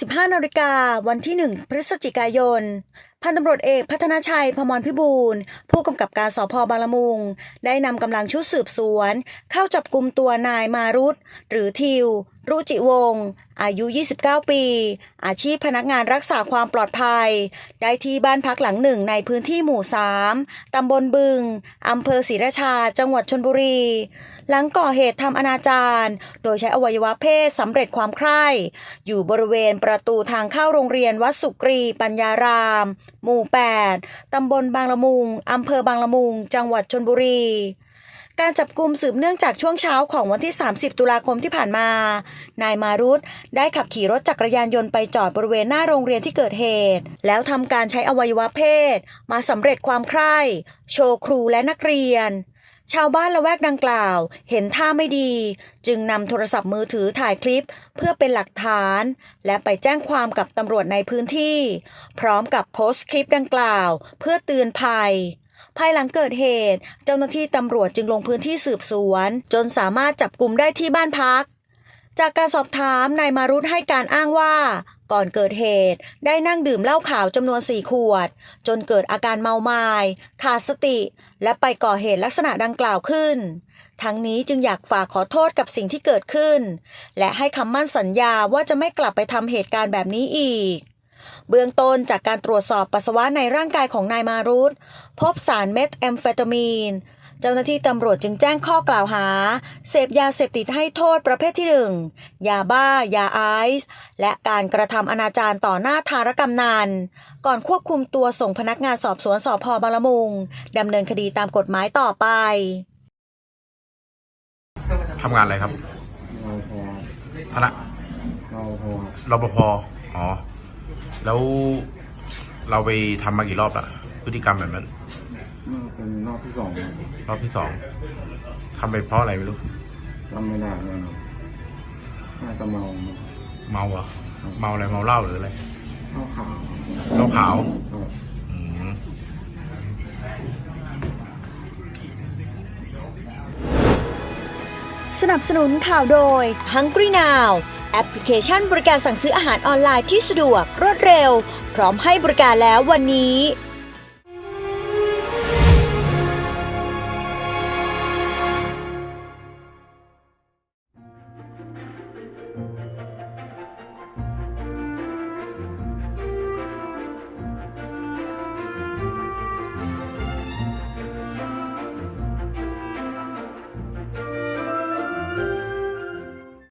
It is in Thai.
15นาฬิกาวันที่ 1 พฤศจิกายน พันตำรวจเอกพัฒนาชัยพมรพิบูลผู้กำกับการสพบางละมุง ได้นำกำลังชุดสืบสวน เข้าจับกลุ่มตัวนายมารุตหรือทิว รุจิวงศ์อายุ 29 ปี อาชีพพนักงานรักษาความปลอดภัย ได้ที่บ้านพักหลังหนึ่งในพื้นที่หมู่ 3 ตำบลบึง อำเภอศรีราชา จังหวัดชนบุรี หลังก่อเหตุทำอนาจารโดยใช้อวัยวะเพศสำเร็จความใคร่ อยู่บริเวณประตูทางเข้าโรงเรียนวัดสุกรี ปัญญาราม หมู่ 8 ตำบลบางละมุง อำเภอบางละมุง จังหวัดชนบุรี การจับกลุ่มสืบเนื่องจากช่วงเช้าของวันที่ 30 ตุลาคมที่ผ่านมา นายมารุตได้ขับขี่รถจักรยานยนต์ไปจอดบริเวณหน้าโรงเรียนที่เกิดเหตุ แล้วทำการใช้อวัยวะเพศ มาสำเร็จความใคร่ โชว์ครูและนักเรียนชาวบ้านละแวกดังกล่าว เห็นท่าไม่ดี จึงนำโทรศัพท์มือถือถ่ายคลิปเพื่อเป็นหลักฐาน และไปแจ้งความกับตำรวจในพื้นที่ พร้อมกับโพสต์คลิปดังกล่าว เพื่อเตือนภัย ภายหลังเกิดเหตุ เจ้าหน้าที่ตำรวจจึงลงพื้นที่สืบสวน จนสามารถจับกลุ่มได้ที่บ้านพัก จากการสอบถามนายมารุธให้การอ้างว่า ก่อนเกิดเหตุ ได้นั่งดื่มเหล้าขาวจำนวนสี่ขวด จนเกิดอาการเมาไมา้ขาดสติ และไปก่อเหตุลักษณะดังกล่าวขึ้น ทั้งนี้จึงอยากฝากขอโทษกับสิ่งที่เกิดขึ้น และให้คำมั่นสัญญาว่าจะไม่กลับไปทำเหตุการณ์แบบนี้อีก เบื้องต้นจากการตรวจสอบปัสสาวะในร่างกายของนายมารุธพบสารเมทแอมเฟตามีน เจ้าหน้าที่ตำรวจจึงแจ้งข้อกล่าวหา เสพยาเสพติดให้โทษประเภทที่หนึ่งยาบ้า ยาไอซ์และการกระทำอนาจารต่อหน้าทารกำนันก่อนควบคุมตัวส่งพนักงานสอบสวนสพบางละมุงดำเนินคดีตามกฎหมายต่อไปทำงานอะไรครับเราพอธนะเราพอรปภอ๋อ แล้วเราไปทำมากี่รอบละพฤติกรรมแบบนั้น น่าเป็นรอบที่สองรอบที่สองทำไปเพราะอะไรไม่รู้ จำไม่ได้เลยน่าจะเมาเมาเหรอเมาอะไรเมาเหล้าหรืออะไรข้าวขาวเหล้าขาว ครับอืมสนับสนุนข่าวโดย Hungry Now แอปพลิเคชันบริการสั่งซื้ออาหารออนไลน์ที่สะดวกรวดเร็ว พร้อมให้บริการแล้ววันนี้